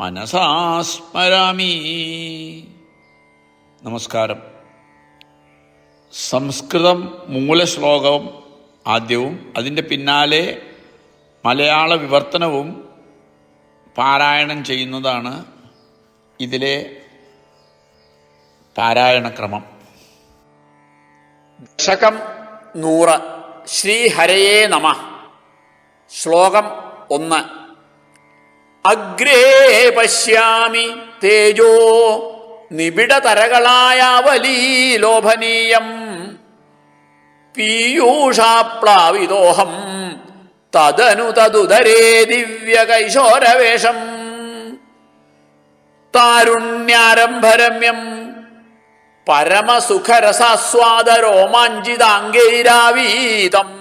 മനസാ സ്മരാമി നമസ്കാരം. സംസ്കൃതം മൂലശ്ലോകവും ആദ്യവും അതിന്റെ പിന്നാലെ മലയാള വിവർത്തനവും പാരായണം ചെയ്യുന്നതാണ് ഇതിലെ പാരായണക്രമം. ദശകം നൂറ് ശ്രീഹരയേ നമ. ശ്ലോകം ഒന്ന്. അഗ്രേ പശ്യാമി തേജോ നിബിഡതരകളായ ലോഭനീയം പീയൂഷാപ്ലാവിതോഹം തദനു തതുദരേ ദിവ്യകൈശോരവേഷം. താരുണ്യാരംഭരമ്യം പരമസുഖരസാസ്വാദരോമാഞ്ചിതാംഗൈരാവീതം.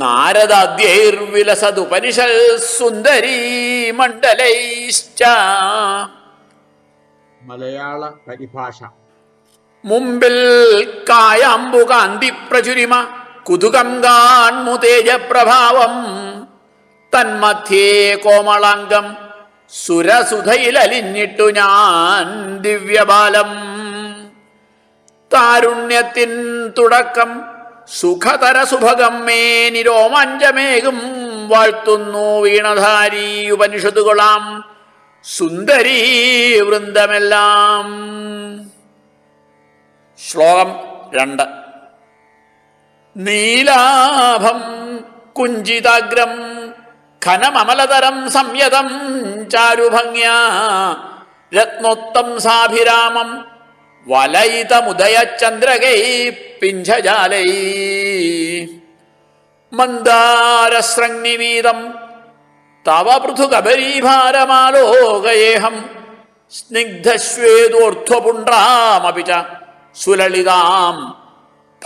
നാരദാദ്യൈർവിലസതുപനിഷൽ സുന്ദരീ മണ്ഡലൈശ്ച മലയാള പരിഭാഷ. മുമ്പിൽ കായാമ്പുകാന്തി പ്രചുരിമ കുതുകം കാൺമുതേജപ്രഭാവം തന്മധ്യേ കോമളാംഗം സുരസുധയിലലിഞ്ഞിട്ടു ഞാൻ ദിവ്യബാലം. താരുണ്യത്തിൻ തുടക്കം സുഖതര സുഭകം മേ നിരോമാഞ്ചമേകും വാഴ്ത്തുന്നു വീണധാരി ഉപനിഷത്തുകളാം. സുന്ദരീ വൃന്ദമെല്ലാം. ശ്ലോകം രണ്ട്. നീലാഭം കുഞ്ചിതാഗ്രം ഖനമമലതരം സംയതം ചാരുഭംഗ്യ രത്നോത്തം സാഭിരാമം വലയിതമുദയചന്ദ്രകൈ പിഞ്ചജാലൈ. മന്ദാരസ്രഗ്നിവീതം തവ പൃഥുകബരീഭാരമാലോകയേഹം സ്നിഗ്ധശ്വേതോർധ്വപുണ്ട്രാമപി ച സുലളിതാം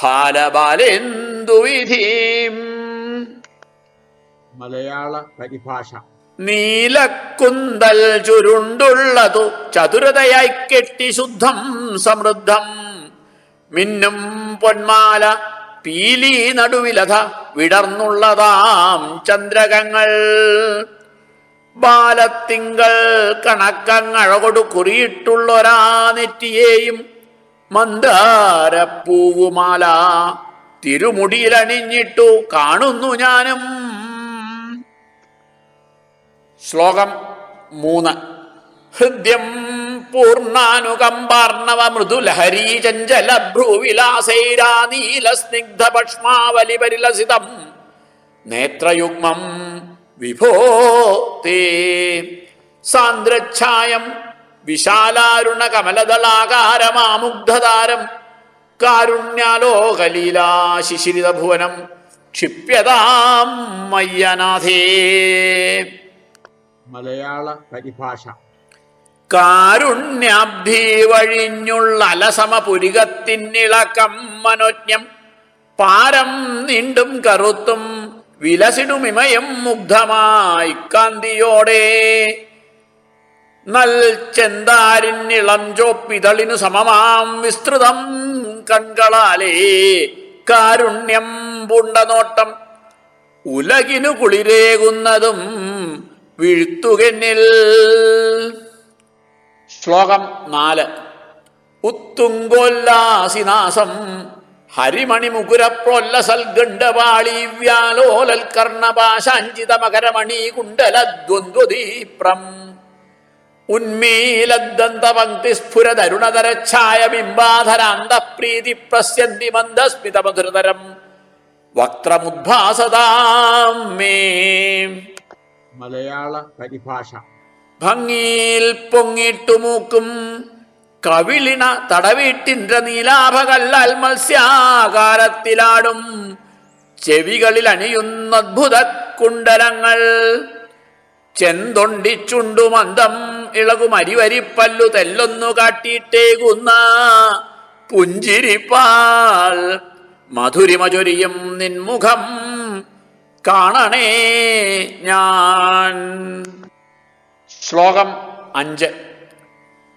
ഫാലബാലേന്ദുവിധീം. മലയാള പരിഭാഷ. നീലക്കുന്തൽ ചുരുണ്ടുള്ളതു ചതുരതയായി കെട്ടി ശുദ്ധം സമൃദ്ധം. മിന്നും പൊന്മാല പീലി നടുവിലഥ വിടർന്നുള്ളതാം ചന്ദ്രകങ്ങൾ. ബാലത്തിങ്കൾ കണക്കങ്ങഴകൊടു കുറിയിട്ടുള്ളൊരാ നെറ്റിയേയും മന്ദാരപ്പൂവുമാല തിരുമുടിയിലണിഞ്ഞിട്ടു കാണുന്നു ഞാനും. ശ്ലോകം മൂന്ന്. ഹൃദ്യം പൂർണാനുകമ്പാർണവ മൃദുലഹരീ ചഞ്ചല ഭ്രൂവിലാസൈരാ നീല സ്നിഗ്ധ ഭക്ഷ്മാവലി പരിലസിതം നേത്രയുഗ്മം വിഭോ തേ. സാന്ദ്രച്ഛായം വിശാലാരുണ കമലദളാകാരമാമുഗ്ധതാരം കാരുണ്യാലോകലീലാ ശിശിരിത ഭുവനം ക്ഷിപ്യതാം മയ്യനാഥേ. മലയാള പരിഭാഷ. കാരുണ്യാബ്ധി വഴിഞ്ഞുള്ള അലസമപുരികത്തിനിളക്കം മനോജ്ഞം. പാരം നീണ്ടും കറുത്തും വിലസിടുമിമയം മുഗ്ധമായി കാന്തിയോടെ. നൽ ചെന്താരിന്നിളം ചോപ്പിതളിനു സമമാം വിസ്തൃതം കൺകളാലേ. കാരുണ്യം പുണ്ടനോട്ടം. ഉലകിനു കുളിരേകുന്നതും വീഴ്ത്തുകന്നിൽ. ശ്ലോകം നാല്. ഉത്തുങ്കോല്ലാസിനാസം സൽഗണ്ഡവാളി വ്യാലോലൽ കർണപാശാഞ്ചിത മകരമണി കുണ്ടലദ്വന്ദ്വദീപ്രം ഉന്മീലദ്ദന്തപങ്ക്തി സ്ഫുരതരുണതരച്ഛായ ബിംബാധരാന്തപ്രീതി പ്രസ്യന്തി മന്ദസ്മിത മധുരതരം വക്രമുദ്ഭാസതാം മേ. മലയാള പരിഭാഷ. ഭംഗിയിൽ പൊങ്ങിട്ടു മൂക്കും. കവിളിണ തടവീട്ടിന്റെ നീലാഭകല്ലാൽ മത്സ്യാകാരത്തിലാടും. ചെവികളിൽ അണിയുന്ന അദ്ഭുത കുണ്ടലങ്ങൾ ചെന്തൊണ്ടിച്ചുണ്ടുമന്തം ഇളകും അരിവരിപ്പല്ലു തെല്ലൊന്നു കാട്ടിയിട്ടേകുന്ന പുഞ്ചിരിപ്പാൽ. മധുരിമചൊരിയും നിൻമുഖം കാണണേ ഞാൻ. ശ്ലോകം അഞ്ച്.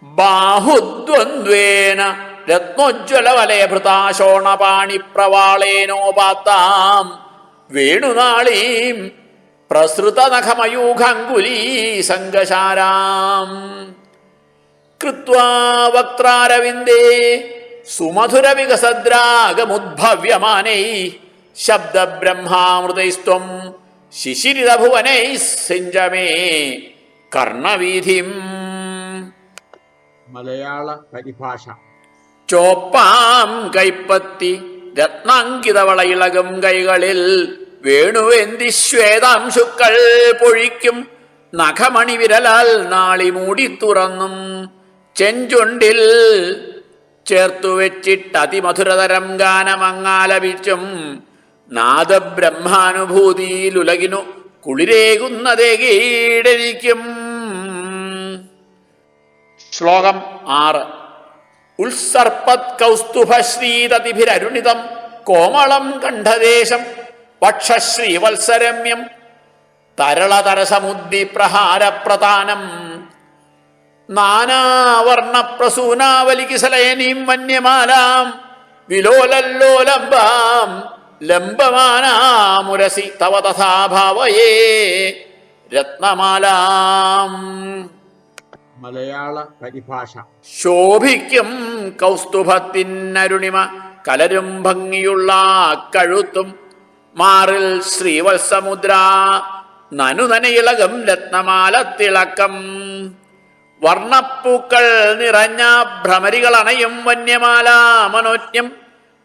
ബാഹുദ്വന്ദ്വേന രത്നോജ്വലവലയഭൃതാശോണപാണിപ്രവാളേനോപാത്താം വേണുനാളീം പ്രസൃതനഖമയൂഖാങ്കുലീ സംഘശാരാം കൃത്വാ വക്രാരവിന്ദേ സുമധുരവികസദ്രാഗമുദ്ഭവ്യമാനൈ ശബ്ദബ്രഹ്മാമൃതൈസ്ത്വം ശിശിരിതഭുവനൈ സിഞ്ചമേ കർണവീഥിം. മലയാള പരിഭാഷ ചോപ്പാം കൈപ്പത്തി രത്നാങ്കിതവളയിളകും കൈകളിൽ വേണുവേന്തി ശ്വേതാംശുക്കൾ പൊഴിക്കും നഖമണി വിരലാൽ നാളി മൂടി തുറന്നും ചെഞ്ചുണ്ടിൽ ചേർത്തു വെച്ചിട്ട് അതിമധുരതരം ഗാനമങ്ങാലപിച്ചും നാദബ്രഹ്മാനുഭൂതിയിലുലകിനു കുളിരേകുന്നതേ കീടരിക്കും ശ്ലോകം ആറ്. ഉത്സർപ്പത് കൗസ്തുഭശ്രീതതിഭിരരുണിതം കോമളം കണ്ഠദേശം വക്ഷശ്രീവത്സരമ്യം തരളതരസമുദ്ദിപ്രഹാരപ്രധാനം. നാനാവർണപ്രസൂനാവലികിസലയനീം വന്യമാലാം വിലോലല്ലോലംബാം ലംബമാനാമുരസി തവ തഥാഭാവയേ രത്നമാല. മലയാള പരിഭാഷ ശോഭിക്കും കൗസ്തുഭത്തിനരുണിമ കലരും ഭംഗിയുള്ള കഴുത്തും മാറിൽ ശ്രീവത്സമുദ്ര നനുനനയിളകം രത്നമാല തിളക്കം വർണപ്പൂക്കൾ നിറഞ്ഞ ഭ്രമരികളണയും വന്യമാല മനോജ്ഞം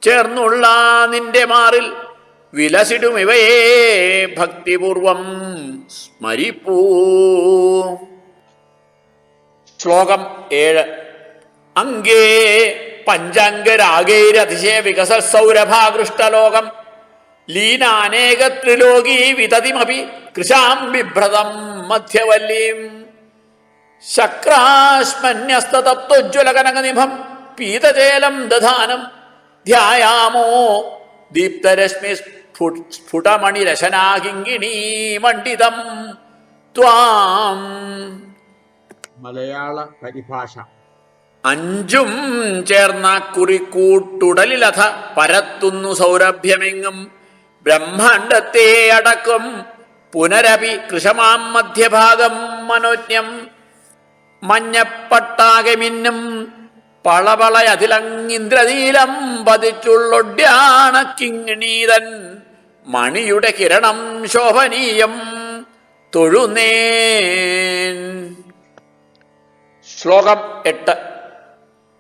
ചേർന്നുള്ള നിന്റെ മാറിൽ വിലസിടും ഇവയെ. ഭക്തിപൂർവം സ്മരിപ്പൂ. ശ്ലോകം ഏഴ്. അങ്കേ പഞ്ചാംഗരാഗൈരതിശയ വികസ സൗരഭാകൃഷ്ടലോകം ലീനാനേക ത്രിലോകീ വിതതിമപി കൃശാം ബിഭ്രതം മധ്യവല്ലീം. ശക്രാശ്മന്യസ്തത്വജ്വലകനകനിഭം പീതചേലം ദധാനം. ധ്യായാമോ? ദീപ്തരശ്മി സ്ഫുട് സ്ഫുടമണിരശനാകിങ്കിണീ മണ്ഡിതം ത്വാം. മലയാള പരിഭാഷ. അഞ്ചും ചേർന്ന കുറിക്കൂട്ടുടലിലഥ പരത്തുന്നു സൗരഭ്യമെങ്ങും. ബ്രഹ്മാണ്ടത്തെ അടക്കം പുനരപി കൃഷമാം മധ്യഭാഗം മനോജ്ഞം മഞ്ഞപ്പട്ടാകെ മിന്നും പളപളയതിലങ്ങിന്ദ്രനീലം പതിച്ചുള്ളൊഡ്യാണ കിങ്ങിണീതൻ. മണിയുടെ കിരണം ശോഭനീയം തൊഴുന്നേൻ. ശ്ലോകം എട്ട്.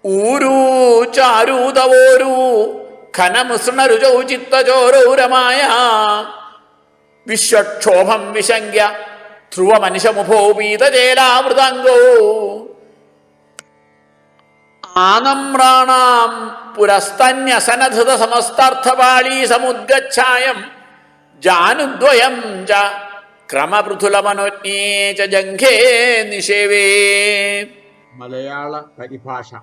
ഊരൂ ചാരൂതവോരൂ ഘനമൃസൃണരുചൗ ചിത്തചോരൗരമായ വിശ്വക്ഷോഭം വിശങ്ക്യ ധ്രുവമനുഷമുഖോ പീതചേലാവൃതാംഗോ ആനമ്രാണാം പുരസ്തന്യസനധൃത സമസ്താർത്ഥപാളീ സമുദ്ഗച്ഛായം ജാനുദ്വയം ച ക്രമപൃഥുലമനോജ്ഞേ ച ജംഘേ നിഷേവേ. മലയാള പരിഭാഷ.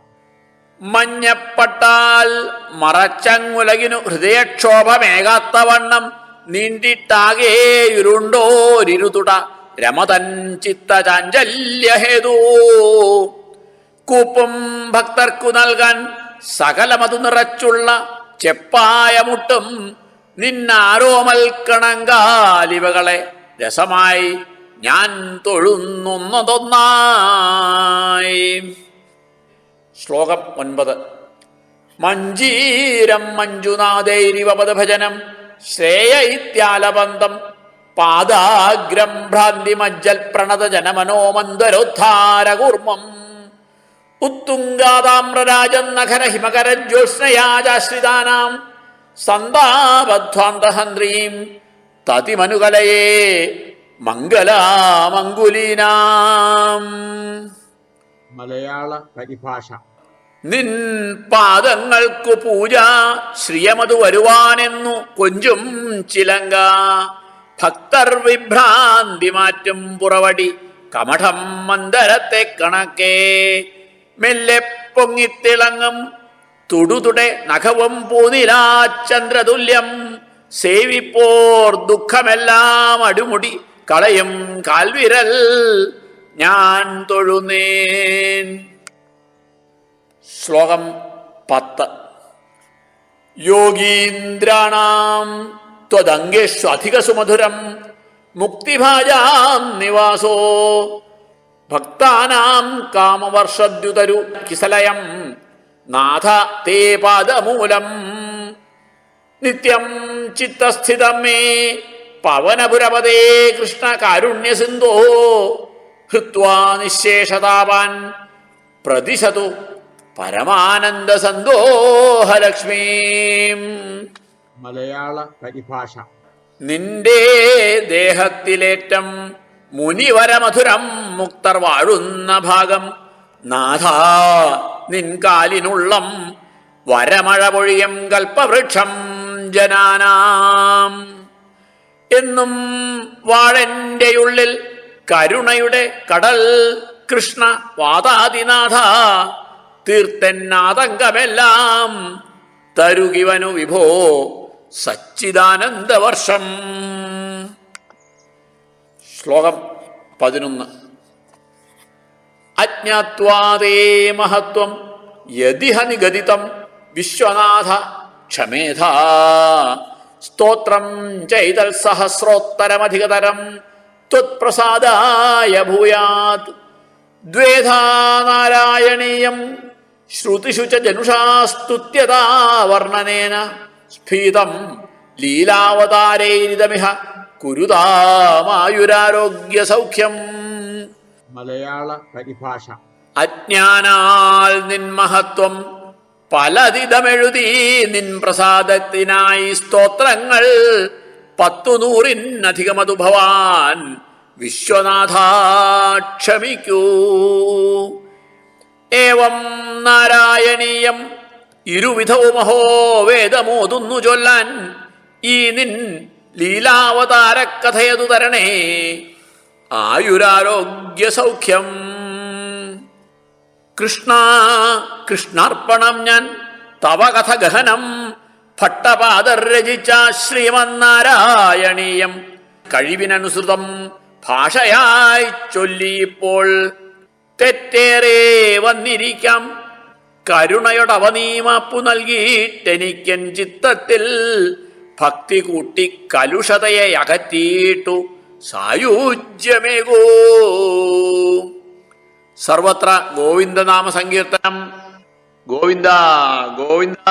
മഞ്ഞപ്പെട്ടാൽ മറച്ചങ്ങുലകിനു ഹൃദയക്ഷോഭമേകാത്തവണ്ണം നീണ്ടിട്ടാകെ ഇരുണ്ടോരിരുതുട രമതൻ ചിത്തചാഞ്ചല്യഹേതു. കൂപ്പും ഭക്തർക്കു നൽകാൻ സകലമതു നിറച്ചുള്ള ചെപ്പായ മുട്ടും നിന്നാരോമൽ രസമായി ഞാൻ തൊഴുന്നൊന്നതൊന്നായി. ശ്ലോകം ഒൻപത്. മഞ്ജീരം മഞ്ജുനാഥൈരിവപദഭജനം ശ്രേയ ഇത്യാലബന്ധം പാദാഗ്രം ഭ്രാന്തി മജ്ജൽ പ്രണത ജനമനോമന്ദരോദ്ധാരകൂർമ്മം ഉത്തുംഗാതാമ്രരാജൻ നഖര ഹിമകര ജ്യോത്സ്നയാജാശ്രിതാനാം സന്താപധ്വാന്തഹന്ത്രീം തതിമനുകലയെ മംഗലാമംഗുലീനാം മലയാള പരിഭാഷ. നിൻ പാദങ്ങൾക്കു പൂജ ശ്രിയമതു വരുവാനെന്നു കൊഞ്ചും ചിലങ്ക. ഭക്തർ വിഭ്രാന്തി മാറ്റും പുറവടി കമഠം മന്ദരത്തെ കണക്കേ. മെല്ലെ പൊങ്ങിത്തിളങ്ങും. തുടുതുടെ നഖവും പൂനിലാ ചന്ദ്രതുല്യം. സേവിപ്പോർ ദുഃഖമെല്ലാം അടിമുടി കളയും കാൽവിരൽ. ഞാൻ തൊഴുന്നേൻ. ശ്ലോകം പത്ത്. യോഗീന്ദ്രാണാം ത്വദംഗേഷു അധിക സുമധുരം മുക്തിഭാജാം നിവാസോ. ഭക്താനാം കാമവർഷദ്യുതരു കിസലയം. നാഥ തേ പാദമൂലം. നിത്യം ചിത്തസ്ഥിതം മേ പവനപുരപദേ കൃഷ്ണ കാരുണ്യസിന്ധോ ഹൃത്വാ നിശേഷതാപാൻ പ്രതിശതു പരമാനന്ദ സന്തോഹലക്ഷ്മീം മലയാള പരിഭാഷ. നിന്റെ ദേഹത്തിലേറ്റം മുനിവരമധുരം മുക്തർ വാഴുന്ന ഭാഗം. നാഥ നിൻ കാലിനുള്ളം വരമഴ പൊഴിയം കൽപ്പവൃക്ഷം ജനാനാം. എന്നും വാഴന്റെ ഉള്ളിൽ കരുണയുടെ കടൽ കൃഷ്ണ വാതാദിനാഥ തീർത്തന്നാതങ്കമെല്ലാം തരുകിവനു വിഭോ സച്ചിദാനന്ദവർഷം. ശ്ലോകം പതിനൊന്ന്. അജ്ഞാത്വാദേ മഹത്വം യതിഹ നിഗദിതം വിശ്വനാഥ ക്ഷമേധ. സ്തോത്രം ചൈതൽ സഹസ്രോത്തരമധികതരം ത്വത്പ്രസാദായ ഭൂയാത്. ദ്വേധാ നാരായണീയം ശ്രുതിഷു ച ജനുഷാസ്തുത്യതാ വർണനേന. സ്ഫീതം ലീലാവതാരൈരിതമിഹ. കുരുതാമായുരാരോഗ്യ സൗഖ്യം മലയാള പരിഭാഷ. അജ്ഞാനാൽ നിൻ മഹത്വം പലതിതമെഴുതി നിൻ പ്രസാദത്തിനായി സ്തോത്രങ്ങൾ പത്തു നൂറിനധികമതു ഭവാൻ വിശ്വനാഥ ക്ഷമിക്കൂ. ഏവം നാരായണീയം ഇരുവിധവുമഹോ വേദമോതുന്നു ചൊല്ലാൻ ഈ നിൻ ലീലാവതാരക്കഥയതു തരണേ ആയുരാരോഗ്യ സൗഖ്യം കൃഷ്ണ കൃഷ്ണാർപ്പണം ഞാൻ തവ കഥ ഗഹനം ഭട്ടപാദർ രചിച്ച ശ്രീമന്നാരായണീയം. കഴിവിനനുസൃതം ഭാഷയായി ചൊല്ലിയിപ്പോൾ തെറ്റേറെ വന്നിരിക്കാം. കരുണയോടവനീമാപ്പു നൽകിയിട്ടെനിക്കൻ ചിത്തത്തിൽ ഭക്തി കൂട്ടി കലുഷതയെ അകറ്റിയിട്ടു സായുജ്യമേകോ. സർവത്ര ഗോവിന്ദനാമ സങ്കീർത്തനം. ഗോവിന്ദ ഗോവിന്ദ.